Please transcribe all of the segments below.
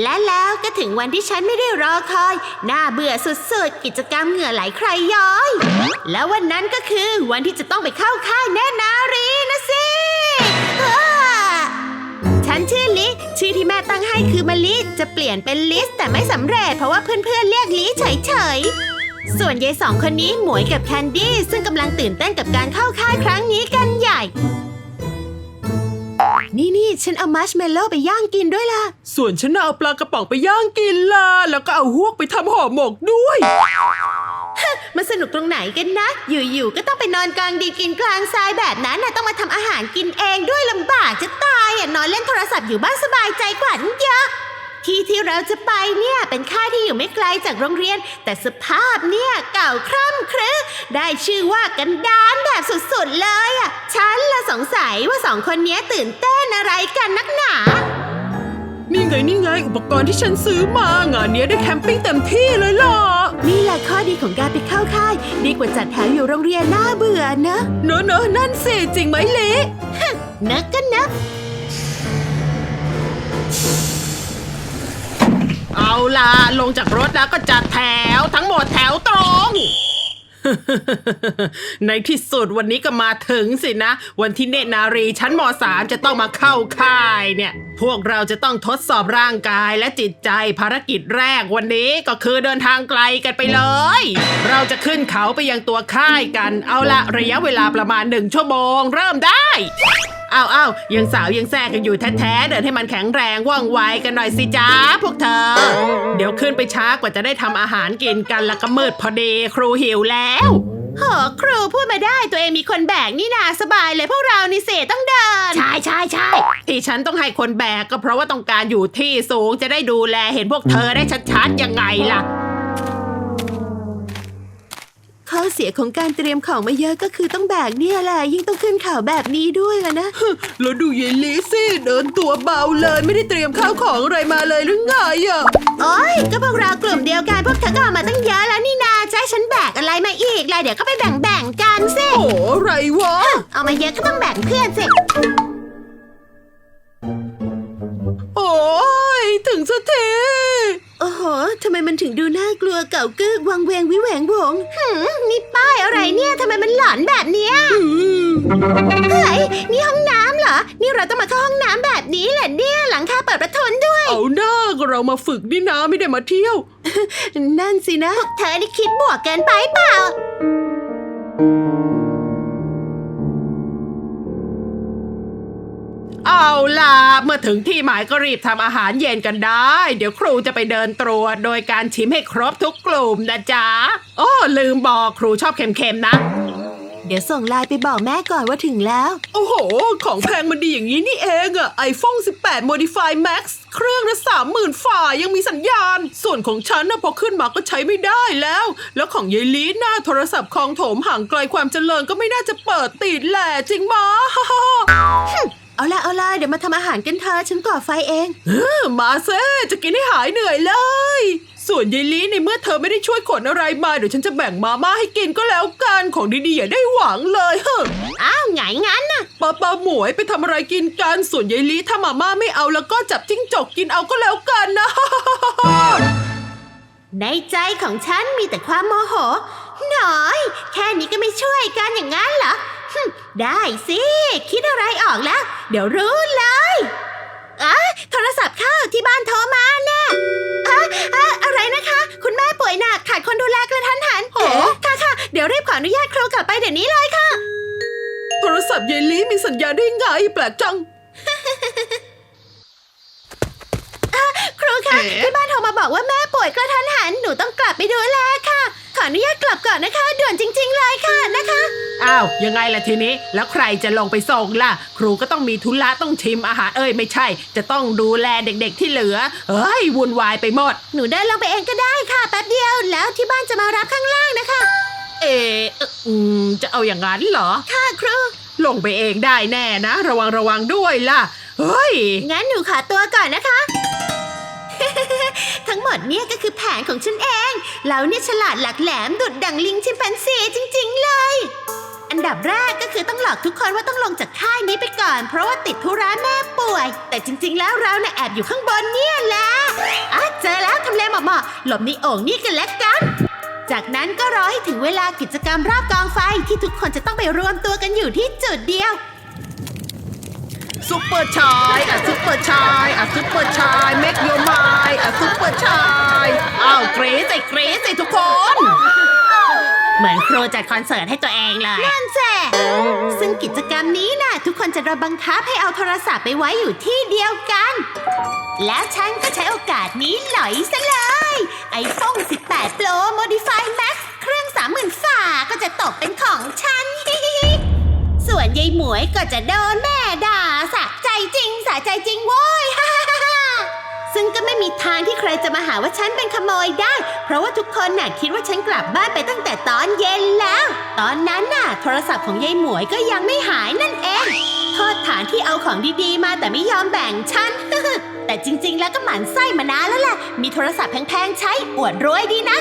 และแล้วก็ถึงวันที่ฉันไม่ได้รอคอย น่าเบื่อสุดๆ กิจกรรมเหงื่อไหลใครย้อย แล้ววันนั้นก็คือวันที่จะต้องไปเข้าค่ายแน่นารีนะสิฉันชื่อลิ ชื่อที่แม่ตั้งให้คือมะลิจะเปลี่ยนเป็นลิส แต่ไม่สำเร็จเพราะว่าเพื่อนๆเรียกลิเฉยๆ ส่วนยายสองคนนี้หมวยกับแคนดี้ซึ่งกำลังตื่นเต้นกับการเข้าค่ายครั้งนี้ ฉันเอามัชเมลโล่ไปย่างกินด้วยล่ะ ส่วนฉันน่ะเอาปลากระป๋องไปย่างกินล่ะ แล้วก็เอาฮวกไปทำห่อหมกด้วย มันสนุกตรงไหนกันนะ อยู่ๆ ก็ต้องไปนอนกลางดินกินกลางทรายแบบนั้นน่ะต้องมาทำอาหารกินเองด้วยลำบากจะตายอะนอนเล่นโทรศัพท์อยู่บ้านสบายใจกว่าตั้งเยอะ ที่ที่เราจะไปเนี่ยเป็นค่ายที่อยู่ไม่ไกลจากโรงเรียน แต่สภาพเนี่ยเก่าคร่ำครึได้ชื่อว่ากันดานแบบสุดๆเลยอะฉันละสงสัยว่าสองคนเนี้ยตื่นเต้นอะไรกันนักหนานี่ไงนี่ไงอุปกรณ์ที่ฉันซื้อมางานเนี้ยได้แคมปิ้งเต็มที่เลยล่ะนี่แหละข้อดีของการไปเข้าค่าย ดีกว่าจัดแถวอยู่โรงเรียนน่าเบื่อเนอะเนอะเนอะนั่นสิจริงไหมเละนักก็นักเอาลงจากรถแล้วก็จัดแถวทั้งหมดแถวตรง ในที่สุดวันนี้ก็มาถึงสินะ วันที่เนตรนารีชั้นม .3 จะต้องมาเข้าค่ายเนี่ย พวกเราจะต้องทดสอบร่างกายและจิตใจภารกิจแรกวันนี้ก็คือเดินทางไกลกันไปเลย เราจะขึ้นเขาไปยังตัวค่ายกัน เอาละระยะเวลาประมาณหนึ่งชั่วโมง เริ่มได้ อ้าวอ้าวยังสาวยังแทรกกันอยู่แท้ๆเดินให้มันแข็งแรงว่องไวกันหน่อยสิจ้าพวกเธอ เดี๋ยวขึ้นไปช้ากว่าจะได้ทำอาหารกินกันแล้วก็มืดพอดีครูหิวแล้วโหครูพูดมาได้ตัวเองมีคนแบกนี่นาสบายเลยพวกเรานี่เสต้องเดิน ใช่ใช่ใช่ที่ฉันต้องให้คนแบกก็เพราะว่าต้องการอยู่ที่สูงจะได้ดูแลเห็นพวกเธอได้ชัดๆยังไงล่ะ ข้อเสียของการเตรียมของมาเยอะก็คือต้องแบกเนี่ยแหละยิ่งต้องขึ้นเขาแบบนี้ด้วยล่ะนะ แล้วดูยายลิสิเดินตัวเบาเลยไม่ได้เตรียมข้าวของอะไรมาเลยหรือไงอะโอ้ยก็พวกเรากลุ่มเดียวกันพวกเธอก็เอามาตั้งเยอะแล้วนี่นาจะให้ฉันแบกอะไรมาอีกล่ะเดี๋ยวก็ไปแบ่งๆกันสิโอ้ไรวะ เอามาเยอะก็ต้องแบ่งเพื่อนสิ ทำไมมันถึงดูน่ากลัวเก่ากึกวังเวงวิแหวงหวงหืมนี่ป้ายอะไรเนี่ยทำไมมันหลอนแบบเนี้ยอืมเฮ้ยนี่ห้องน้ำเหรอ นี่เราต้องมาเข้าห้องน้ำแบบนี้เหรอเนี่ยหลังคาเปิดประทุนด้วย เอาหน้าก็เรามาฝึกนี่นะไม่ได้มาเที่ยว นั่นสินะ เธอนี่คิดบวกเกินไปเปล่า เอาล่ะ เมื่อถึงที่หมายก็รีบทำอาหารเย็นกันได้ เดี๋ยวครูจะไปเดินตรวจ โดยการชิมให้ครบทุกกลุ่มนะจ๊ะ โอ้ ลืมบอกครูชอบเค็มๆนะ เดี๋ยวส่งไลน์ไปบอกแม่ก่อนว่าถึงแล้ว โอ้โห ของแพงมันดีอย่างนี้นี่เองอะ iPhone 18 Modify Max เครื่องละ30,000ฝ่ายังมีสัญญาณ ส่วนของฉันนะพอขึ้นมาก็ใช้ไม่ได้แล้ว แล้วของยายลีหน้าโทรศัพท์คลองโถมห่างไกลความเจริญก็ไม่น่าจะเปิดติดแหละจริงมะ เอาละเอาละเดี๋ยวมาทำอาหารกันเธอะฉันก่อไฟเองเออมาเซ่จะกินให้หายเหนื่อยเลย ส่วนยายลีในเมื่อเธอไม่ได้ช่วยขนอะไรมาเดี๋ยวฉันจะแบ่งมาม่าให้กินก็แล้วกันของดีๆอย่าได้หวังเลยเฮ้ออ้าวไงงั้นน่ะป้าป้าหมวยไปทำอะไรกินกันส่วนยายลีถ้ามาม่าไม่เอาแล้วก็จับจิ้งจกกินเอาก็แล้วกันนะ ในใจของฉันมีแต่ความโมโหหน่อย แค่นี้ก็ไม่ช่วยกันอย่างนั้นเหรอหึ ได้สิ คิดอะไรออกแล้ว เดี๋ยวรู้เลยอะโทรศัพท์เข้าที่บ้านโทรมาแน่อะอะอะไรนะคะ คุณแม่ป่วยหนักขาดคนดูแลกระทันหันโอ้ค่ะค่ะ เดี๋ยวรีบขออนุญาตครูกลับไปเดี๋ยวนี้เลยค่ะ โทรศัพท์ยายลีมีสัญญาณได้ไงแปลกจังครูคะเอ๊ะที่บ้านโทรมาบอกว่าแม่ป่วยกระทันหัน หนูต้องกลับไปดูแลค่ะ ขออนุญาตกลับก่อนนะคะ ด่วนจริง ๆ เลยค่ะนะคะ อ้าวยังไงล่ะทีนี้ แล้วใครจะลงไปส่งล่ะ ครูก็ต้องมีธุระต้องชิมอาหารเอ้ยไม่ใช่ จะต้องดูแลเด็กๆที่เหลือเฮ้ยวุ่นวายไปหมด หนูเดินลงไปเองก็ได้ค่ะแป๊บเดียวแล้วที่บ้านจะมารับข้างล่างนะคะ เอะเอ่ออืมจะเอาอย่างนั้นเหรอ ค่ะครู ลงไปเองได้แน่นะ ระวังระวังด้วยล่ะ เฮ้ย งั้นหนูขอตัวก่อนนะคะ ทั้งหมดเนี่ยก็คือแผนของฉันเองเราเนี่ยฉลาดหลักแหลมดุดดังลิงชิมแปนซีจริง ๆ เลย อันดับแรกก็คือต้องหลอกทุกคนว่าต้องลงจากค่ายนี้ไปก่อน เพราะว่าติดธุระแม่ป่วย แต่จริง ๆ แล้วเราเนี่ยแอบอยู่ข้างบนเนี่ยแหละอะเจอแล้วทำเลหมาะๆหลบในโอ่งนี่กันแล้วกัน จากนั้นก็รอให้ถึงเวลากิจกรรมรอบกองไฟที่ทุกคนจะต้องไปรวมตัวกันอยู่ที่จุดเดียวซุปเปอร์ชายอะซุปเปอร์ชายอะซุปเปอร์ชายเมกโยมายอะซุปเปอร์ชายอ้าวเกรซใส่เกรซใส่ทุกคน เหมือนครูจัดคอนเสิร์ตให้ตัวเองเลยนั่นแซ่ซึ่งกิจกรรมนี้น่ะทุกคนจะโดนบังคับให้เอาโทรศัพท์ไปไว้อยู่ที่เดียวกัน แล้วฉันก็ใช้โอกาสนี้หลอยซะเลย iPhone 18 Pro Modify Max เครื่อง 30,000ฝ่าก็จะตกเป็นของฉันส่วนยายหมวยก็จะโดนแม่ด่าสะใจจริงสะใจจริงโว้ย ซึ่งก็ไม่มีทางที่ใครจะมาหาว่าฉันเป็นขโมยได้ เพราะว่าทุกคนน่ะคิดว่าฉันกลับบ้านไปตั้งแต่ตอนเย็นแล้ว ตอนนั้นน่ะ โทรศัพท์ของยายหมวยก็ยังไม่หายนั่นเองโทษฐานที่เอาของดีๆ มาแต่ไม่ยอมแบ่งฉัน แต่จริงๆ แล้วก็หมั่นไส้มานานแล้วแหละ มีโทรศัพท์แพงๆ ใช้อวดรวยดีนะ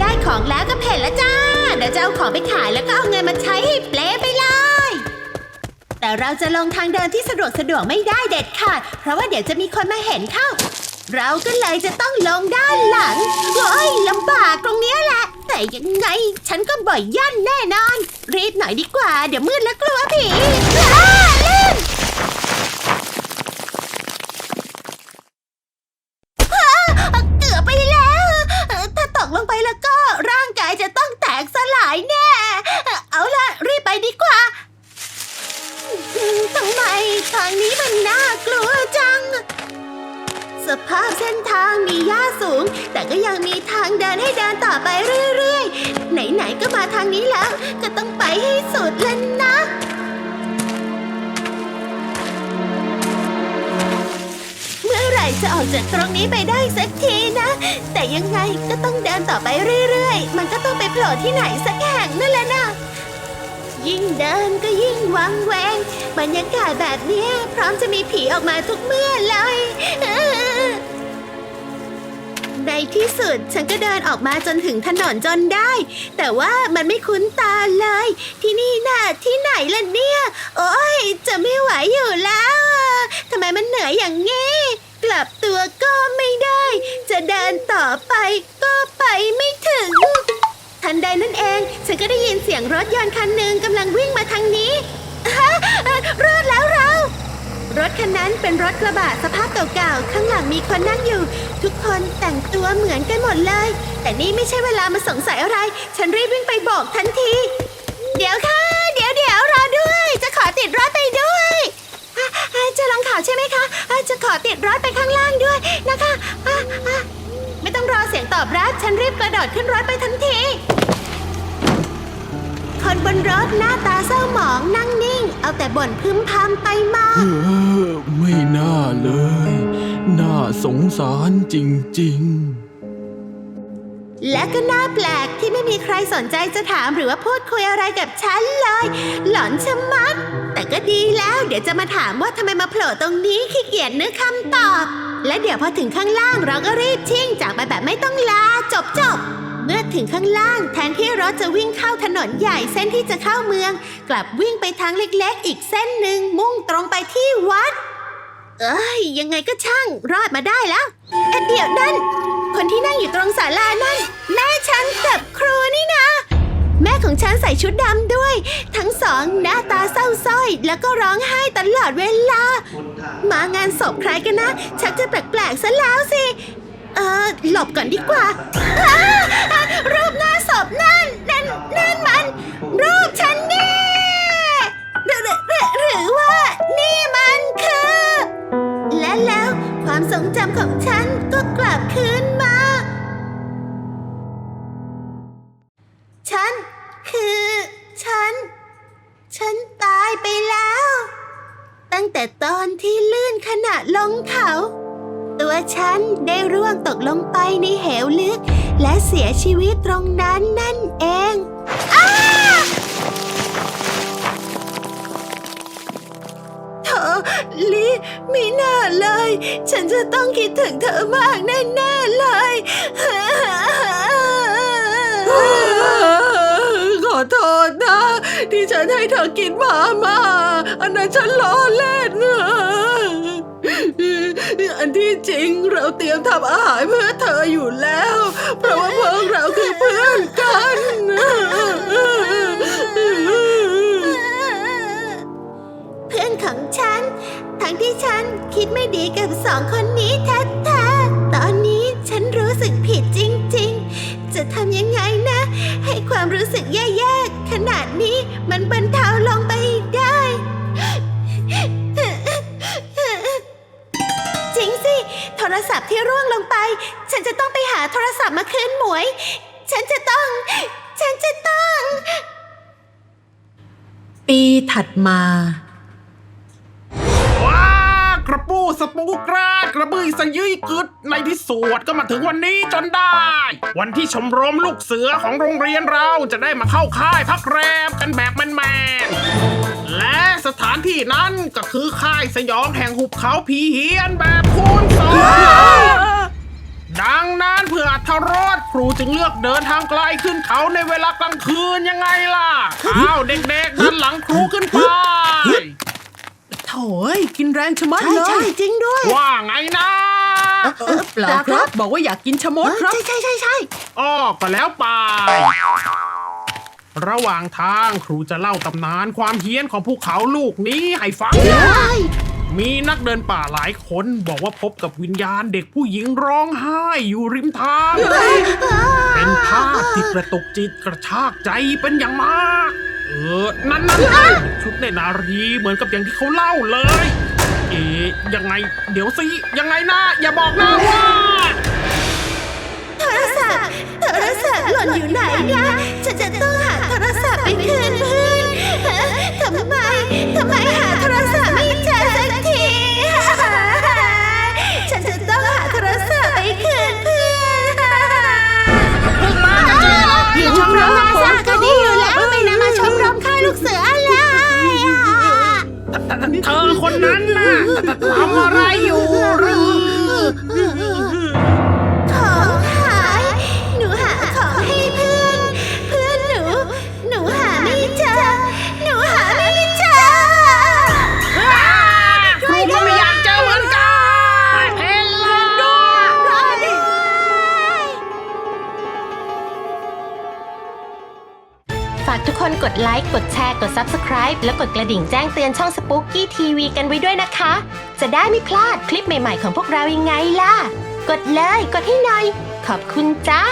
ได้ของแล้วก็เพ่นแล้วจ้า เดี๋ยวจะเอาของไปขายแล้วก็เอาเงินมาใช้ให้เปลไปเลย แต่เราจะลงทางเดินที่สะดวกสะดวกไม่ได้เด็ดขาด เพราะว่าเดี๋ยวจะมีคนมาเห็นเข้า เราก็เลยจะต้องลงด้านหลังเฮ้ยลำบากตรงเนี้ยแหละ แต่ยังไงฉันก็บ่อยย่านแน่นอน รีบหน่อยดีกว่า เดี๋ยวมืดแล้วกลัวผี มาทางนี้แล้ว ก็ต้องไปให้สุดแล้วนะ เมื่อไหร่จะออกจากตรงนี้ไปได้สักทีนะ แต่ยังไงก็ต้องเดินต่อไปเรื่อยๆ มันก็ต้องไปโผล่ที่ไหนสักแห่งนั่นแหละนะยิ่งเดินก็ยิ่งวังแวง บรรยากาศแบบเนี้ยพร้อมจะมีผีออกมาทุกเมื่อเลย ที่สุด ฉันก็เดินออกมาจนถึงถนนจนได้ แต่ว่ามันไม่คุ้นตาเลย ที่นี่น่ะที่ไหนล่ะเนี่ย โอ้ยจะไม่ไหวอยู่แล้วทำไมมันเหนื่อยอย่างงี้กลับตัวก็ไม่ได้ จะเดินต่อไปก็ไปไม่ถึง ทันใดนั่นเอง ฉันก็ได้ยินเสียงรถยนต์คันหนึ่งกำลังวิ่งมาทางนี้ฮะเอ่อรอดแล้วเรา รถ คันนั้นเป็นรถกระบะสภาพเก่าๆ ข้างหลังมีคนนั่งอยู่ ทุกคนแต่งตัวเหมือนกันหมดเลย แต่นี่ไม่ใช่เวลามาสงสัยอะไร ฉันรีบวิ่งไปบอกทันที เดี๋ยวค่ะ เดี๋ยวเดี๋ยวรอด้วย จะขอติดรถไปด้วยะะจะลองข่าวใช่ไหมคะะจะขอติดรถไปข้างล่างด้วยนะคะะะไม่ต้องรอเสียงตอบรับ ฉันรีบกระโดดขึ้นรถไปทันที คนบนรถหน้าตาเศร้าหมองนั่งนิ่ง เอาแต่บ่นพึมพำไปมา เออไม่น่าเลย น่าสงสารจริงและก็น่าแปลกที่ไม่มีใครสนใจจะถามหรือว่าพูดคุยอะไรกับฉันเลย หลอนชะมัด แต่ก็ดีแล้วเดี๋ยวจะมาถามว่าทำไมมาโผล่ตรงนี้ขี้เกียจนึกคำตอบ และเดี๋ยวพอถึงข้างล่างเราก็รีบชิ่งจากไปแบบไม่ต้องลาจบจบ เมื่อถึงข้างล่างแทนที่รถจะวิ่งเข้าถนนใหญ่เส้นที่จะเข้าเมือง กลับวิ่งไปทางเล็กๆ อีกเส้นหนึ่งมุ่งตรงไปที่วัด เอ้ย ยังไงก็ช่าง รอดมาได้แล้วเอ๊ะเดี๋ยวนั่น คนที่นั่งอยู่ตรงศาลานั่น แม่ฉันกับครูนี่นะ แม่ของฉันใส่ชุดดำด้วย ทั้งสองหน้าตาเศร้าส้อยแล้วก็ร้องไห้ตลอดเวลา มางานศพใครกันนะชักจะแปลกๆซะแล้วสิ เออหลบก่อนดีกว่าอ้าอะรูปหน้าศพนั่นนั่นนั่นมัน รูปฉันนี่หรือหรือหรือหรือว่านี่มันคือ และแล้วความทรงจำของฉันก็กลับคืนมา ฉัน คือ ฉัน ฉันตายไปแล้ว ตั้งแต่ตอนที่ลื่นขณะลงเขา ตัวฉันได้ร่วงตกลงไปในเหวลึก และเสียชีวิตตรงนั้นนั่นเองอ้าเธอลิมีหน้าเลย ฉันจะต้องคิดถึงเธอมากแน่ๆเลย ขอโทษนะ ที่ฉันให้เธอกินหมามา อันนั้นฉันล้อเล่นนะ อันที่จริงเราเตรียมทำอาหารเพื่อเธออยู่แล้ว เพราะว่าพวกเราคือเพื่อนกันเพื่อนของฉัน ทั้งที่ฉันคิดไม่ดีกับสองคนนี้แท้ รศัพท์ที่ร่วงลงไป ฉันจะต้องไปหาโทรศัพท์มาคืนหมวย ฉันจะต้อง ฉันจะต้อง ปีถัดมา ว้ากระปูสปูกราดกระบือสยุยกึดในที่สุดก็มาถึงวันนี้จนได้ วันที่ชมรมลูกเสือของโรงเรียนเราจะได้มาเข้าค่ายพักแรมกันแบบแมนๆ และสถานที่นั้นก็คือค่ายสยองแห่งหุบเขาผีเฮียนแบบคูณสองดังนั้นเพื่ออัธรสครูจึงเลือกเดินทางไกลขึ้นเขาในเวลากลางคืนยังไงล่ะ อ้าวเด็กๆดันหลังครูขึ้นไปโถ่เอ้ยกินแรงชะมัดใช่เลใช่ยจริงด้วยว่าไงนะเปล่าครับ บอกว่าอยากกินชะมดครับ ใช่ใช่ใช่ใช่ อ้อก็แล้วไป ระหว่างทางครูจะเล่าตำนานความเฮี้ยนของภูเขาลูกนี้ให้ฟัง มีนักเดินป่าหลายคนบอกว่าพบกับวิญญาณเด็กผู้หญิงร้องไห้อยู่ริมทาง เป็นภาพที่กระตุกจิตกระชากใจเป็นอย่างมาก เออ นั่นนั่นนั่นชุดในนารีเหมือนกับอย่างที่เขาเล่าเลย เอ๊ะยังไง เดี๋ยวสิ ยังไงนะ อย่าบอกนะว่าโทรศั พท์ โทรศัพท์หล่นอยู่ไหนนะ ฉันจะต้องหาโทรศัพท์ไปคืนเพื่อนเอ๊ะทำไม ทำไมหาโทรศัพท์ไม่เจอสักที ฉันจะต้องหาโทรศัพท์ไปคืนเพื่อนอยู่ชมรมนาซาก็ดีอยู่แล้วไม่นำมาชมรมค่ายลูกเสืออะไรอะ เธอคนนั้น กดไลค์ กดแชร์ กด Subscribe แล้วกดกระดิ่งแจ้งเตือนช่อง Spooky TV กันไว้ด้วยนะคะ จะได้ไม่พลาดคลิปใหม่ๆของพวกเรายังไงล่ะ กดเลย กดให้หน่อย ขอบคุณจ้า